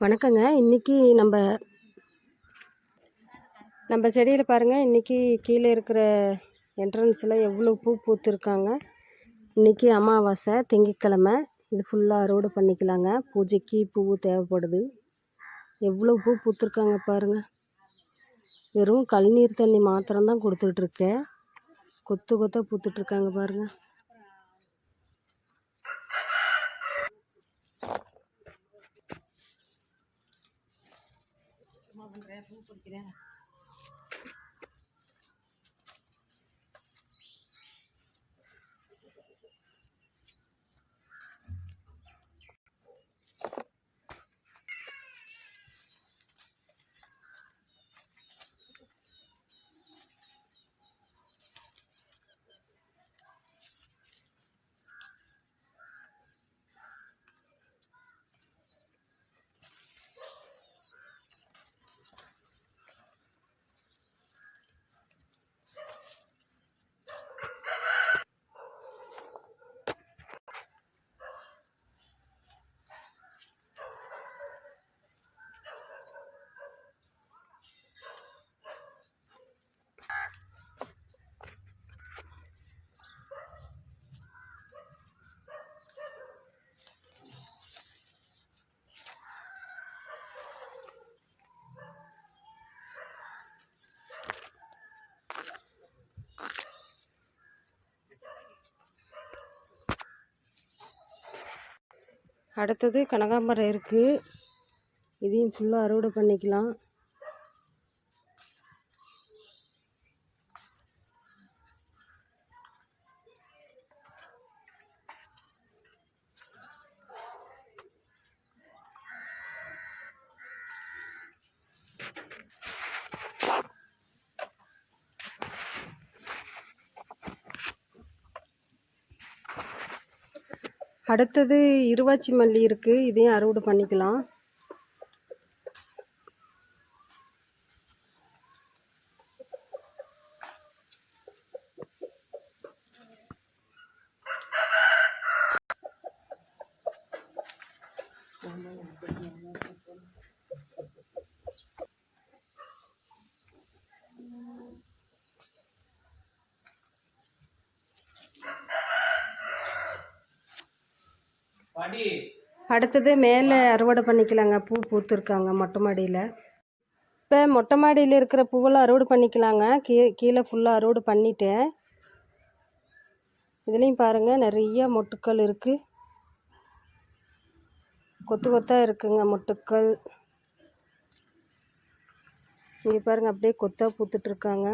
வணக்கங்க. இன்றைக்கி நம்ம நம்ம செடியில் பாருங்கள் இன்றைக்கி கீழே இருக்கிற என்ட்ரன்ஸில் எவ்வளோ பூ பூத்துருக்காங்க. இன்றைக்கி அமாவாசை திங்கட்கிழமை. இது ஃபுல்லாக அறுவடை பண்ணிக்கலாங்க. பூஜைக்கு பூ தேவைப்படுது. எவ்வளோ பூ பூத்துருக்காங்க பாருங்கள் வெறும் கழுநீர் தண்ணி மாத்திரம்தான் கொடுத்துட்ருக்கேன் கொத்து கொத்தாக பூத்துட்ருக்காங்க பாருங்கள் generación. அடுத்தது கனகாம்பரம் இருக்குது இதையும் ஃபுல்லாக அறுவடை பண்ணிக்கலாம். அடுத்தது இருவாச்சி மல்லி இருக்குது இதையும் அறுவடை பண்ணிக்கலாம். அடுத்தது மேலே அறுவடை பண்ணிக்கலாங்க. பூ பூத்துருக்காங்க மொட்டை மாடியில். இப்போ மொட்டை மாடியில் இருக்கிற பூவெல்லாம் அறுவடை பண்ணிக்கலாங்க. கீ கீழே ஃபுல்லாக அறுவடை பண்ணிட்டேன். இதுலேயும் பாருங்கள் நிறைய மொட்டுக்கள் இருக்குது கொத்து கொத்தாக இருக்குங்க மொட்டுக்கள். இங்கே பாருங்கள் அப்படியே கொத்தாக பூத்துட்ருக்காங்க.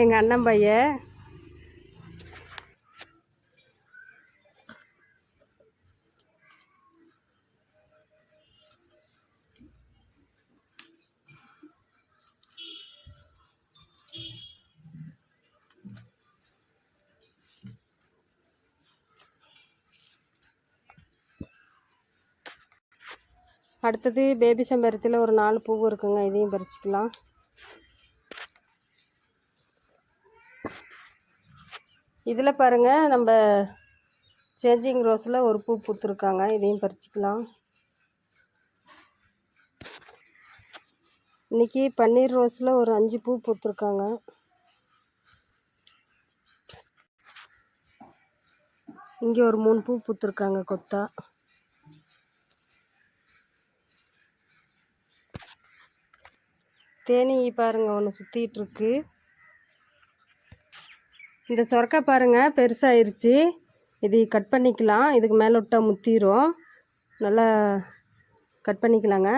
எங்கள் அண்ணன் பையன் அடுத்தது பேபி செம்பருத்தியில் ஒரு நாலு பூ இருக்குங்க. இதையும் பறிச்சிக்கலாம். இதில் பாருங்கள் நம்ம சேஞ்சிங் ரோஸில் ஒரு பூ பூத்துருக்காங்க. இதையும் பறிச்சிக்கலாம். இன்றைக்கி பன்னீர் ரோஸில் ஒரு அஞ்சு பூ பூத்துருக்காங்க. இங்கே ஒரு மூணு பூ பூத்துருக்காங்க கொத்தா. தேனி பாருங்க ஒன்று சுற்றிட்டு இருக்கு இந்த சொரக்காய் பாருங்க பெருசாகிருச்சு இது கட் பண்ணிக்கலாம். இதுக்கு மேலே விட்டால் முத்திரும். நல்லா கட் பண்ணிக்கலாங்க.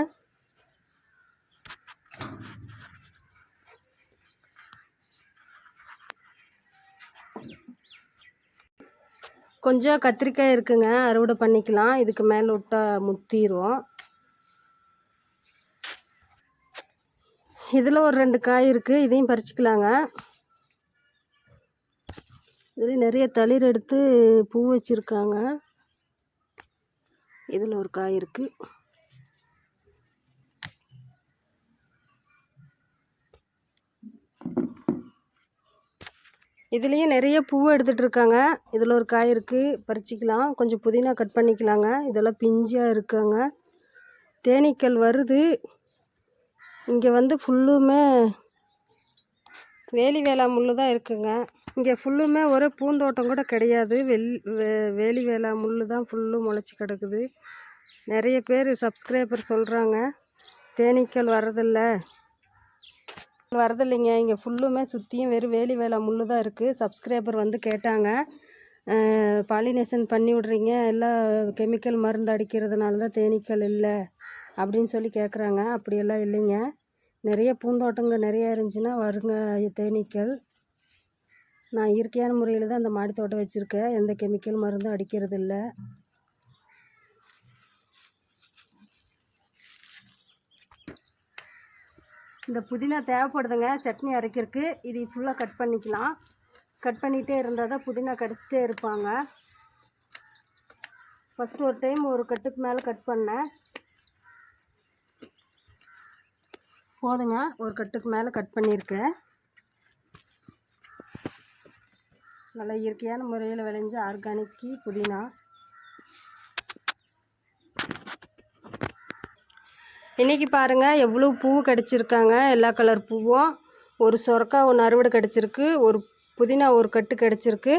கொஞ்சம் கத்திரிக்காய் இருக்குங்க அறுவடை பண்ணிக்கலாம். இதுக்கு மேலே விட்டால் முத்திரும். இதில் ஒரு ரெண்டு காய் இருக்குது இதையும் பறிச்சிக்கலாங்க. இதில் நிறைய தளிர் எடுத்து பூ வச்சுருக்காங்க. இதில் ஒரு காய் இருக்குது இதுலேயும் நிறைய பூ எடுத்துகிட்டு இருக்காங்க. இதில் ஒரு காய் இருக்குது பறிச்சிக்கலாம். கொஞ்சம் புதினா கட் பண்ணிக்கலாங்க. இதெல்லாம் பிஞ்சாக இருக்குங்க. தேனீக்கள் வருது. இங்கே வந்து ஃபுல்லுமே வேலி வேளா முள் தான் இருக்குங்க. இங்கே ஃபுல்லுமே ஒரு பூந்தோட்டம் கூட கிடையாது. வெள் வே- வேலி வேளா முள் தான் ஃபுல்லும் முளைச்சி கிடக்குது. நிறைய பேர் சப்ஸ்கிரைபர் சொல்கிறாங்க தேனீக்கள் வரதில்லை வரதில்லைங்க இங்கே ஃபுல்லுமே சுற்றியும் வெறும் வேலி வேளா முள் தான் இருக்குது சப்ஸ்கிரைபர் வந்து கேட்டாங்க. பாலினேஷன் பண்ணி விட்றீங்க. எல்லாம் கெமிக்கல் மருந்து அடிக்கிறதுனால தான் தேனீக்கள் இல்லை. அப்படின்னு சொல்லி கேட்குறாங்க அப்படியெல்லாம் இல்லைங்க. நிறைய பூந்தோட்டங்க நிறையா இருந்துச்சுன்னா வருங்க தேனீக்கள். நான் இயற்கையான முறையில் தான் அந்த மாடித்தோட்டம் வச்சுருக்கேன். எந்த கெமிக்கல் மருந்தும் அடிக்கிறது இல்லை இந்த புதினா தேவைப்படுதுங்க. சட்னி அரைக்கிறதுக்கு இது ஃபுல்லாக கட் பண்ணிக்கலாம். கட் பண்ணிகிட்டே இருந்தால் தான் புதினா கடிச்சிட்டே இருப்பாங்க. ஃபஸ்ட்டு ஒரு டைம் ஒரு கட்டுக்கு மேலே கட் பண்ணேன். போதுங்க. ஒரு கட்டுக்கு மேலே கட் பண்ணியிருக்கேன் நல்லா இயற்கையான முறையில் விளைஞ்ச ஆர்கானிக்கி புதினா. இன்றைக்கி பாருங்கள் எவ்வளோ பூ கிடச்சிருக்காங்க. எல்லா கலர் பூவும். ஒரு சொரக்காய் ஒன்று அறுவடை கிடச்சிருக்கு. ஒரு புதினா ஒரு கட்டு கிடச்சிருக்கு.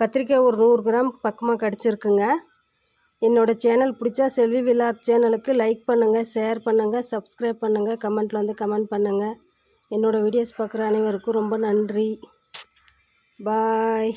கத்திரிக்காய் ஒரு நூறு கிராம் பக்கமாக கிடச்சிருக்குங்க. என்னோடய சேனல் பிடிச்சா செல்வி விலாக் சேனலுக்கு லைக் பண்ணுங்கள் ஷேர் பண்ணுங்கள் சப்ஸ்கிரைப் பண்ணுங்கள் கமெண்ட்டில் வந்து கமெண்ட் பண்ணுங்கள் என்னோடய வீடியோஸ் பார்க்குற அனைவருக்கும் ரொம்ப நன்றி. பாய்.